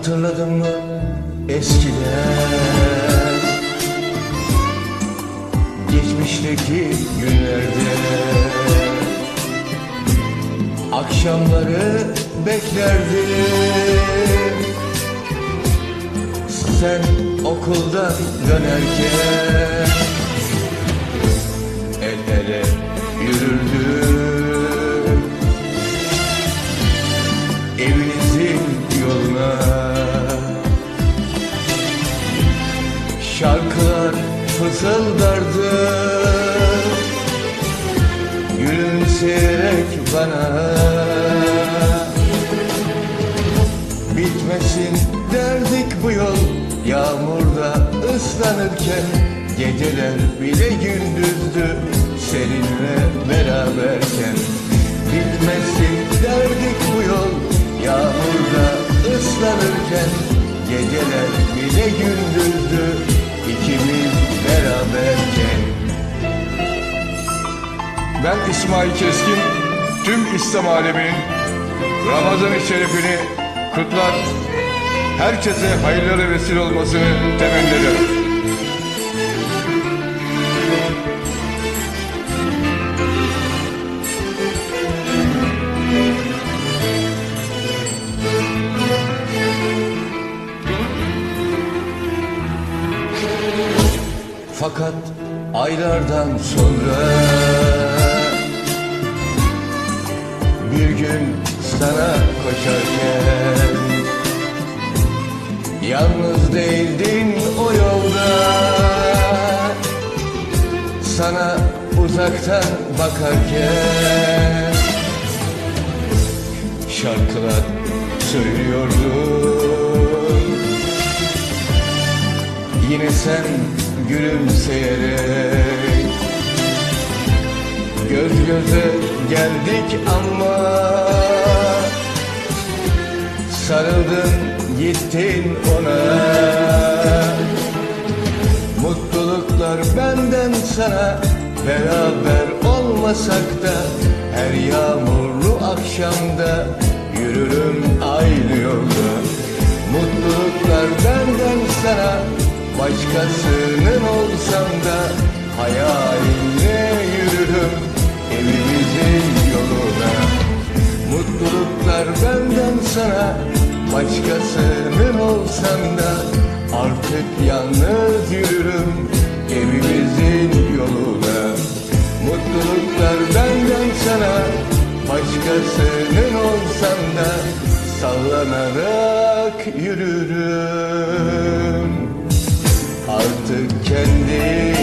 Hatırladın mı eskiden? Geçmişteki günlerde. Akşamları beklerdim Sen okuldan dönerken Şarkılar fısıldardı. Gülümseyerek bana Bitmesin derdik bu yol. Yağmurda ıslanırken Geceler bile gündüzdü Seninle beraberken. Bitmesin derdik bu yol. Yağmurda ıslanırken Geceler bile gündüzdü İsmail Keskin, tüm İslam aleminin Ramazan-ı Şerifini kutlar, herkese hayırlara vesile olmasını temenni ederim. Fakat aylardan sonra Bir gün sana koşarken. Yalnız değildin o yolda. Sana uzaktan bakarken. Şarkılar söylüyordun Yine sen gülümseyerek Göz göze geldik ama Sarıldın gittin ona. Mutluluklar benden sana Beraber olmasak da Her yağmurlu akşamda Yürürüm aynı yolda. Mutluluklar benden sana Başkasının olsam da Hayalinle Mutluluklar benden sana Başkasının olsam da Artık yalnız yürürüm Evimizin yoluna. Mutluluklar benden sana Başkasının olsam da Sallanarak yürürüm. Artık kendi